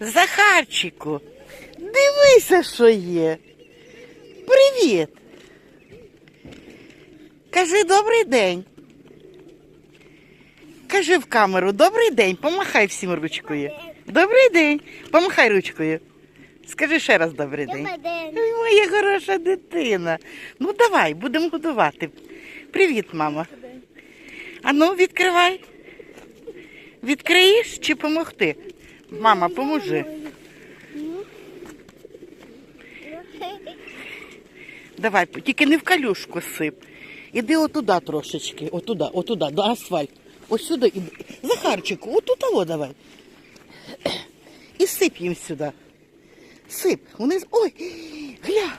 Захарчику, дивися, що є. Привіт. Кажи добрий день. Кажи в камеру добрий день, помахай всім ручкою. Добрий день. Помахай ручкою. Скажи ще раз добрий день. Добрий день. Ой, моя хороша дитина. Ну давай, будемо годувати. Привіт, мама. Ану, відкривай. Відкриєш чи помогти? Мама, поможи. Давай, тільки не в калюшку сип. Іди отуда трошечки, отуда, отуда, до асфальт. Ось сюди іди. Захарчику, отут того давай. І сип їм сюди. Сип. Вони. Ой! Гля!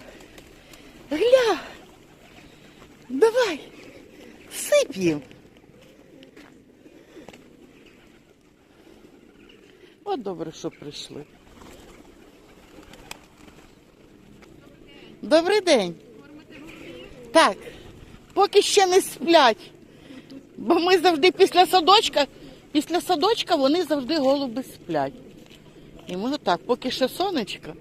Гля! Давай! Сип їм. От добре, що прийшли. Добрий день. Так, поки ще не сплять. Бо ми завжди після садочка, після садочка вони завжди голуби сплять. І ми так, поки ще сонечко.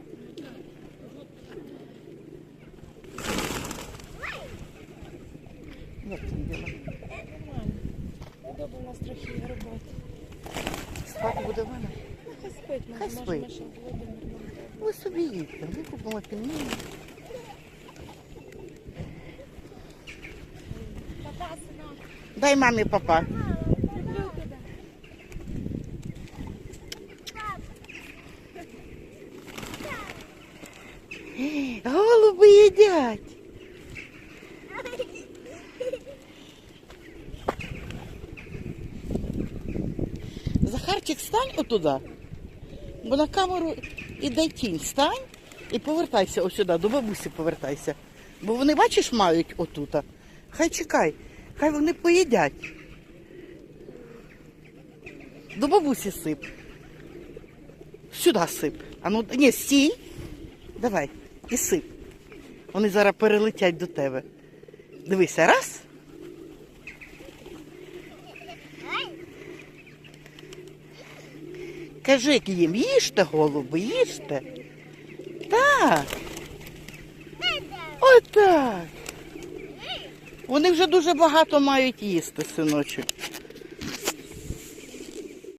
Як там діла? Добре, у нас трохи роботи. Спати буде в мене. Хай спить, може, Хай спить. Володимир нам Ви собі їдьте, ми купимо пельмені. Папа, синок, Дай мамі папа. люблю тебе. Голуби їдять. Захарчик, стань отуда, бо на камеру іде тінь. Стань і повертайся сюди, до бабусі повертайся. Бо вони, бачиш, мають отута. Хай чекай, хай вони поїдять. До бабусі сип. Сюди сип. А ну, ні, стій. Давай, і сип. Вони зараз перелетять до тебе. Дивися, раз. Кажи їм, їжте, голуби, їжте. Так. Отак. Вони вже дуже багато мають їсти, синочок.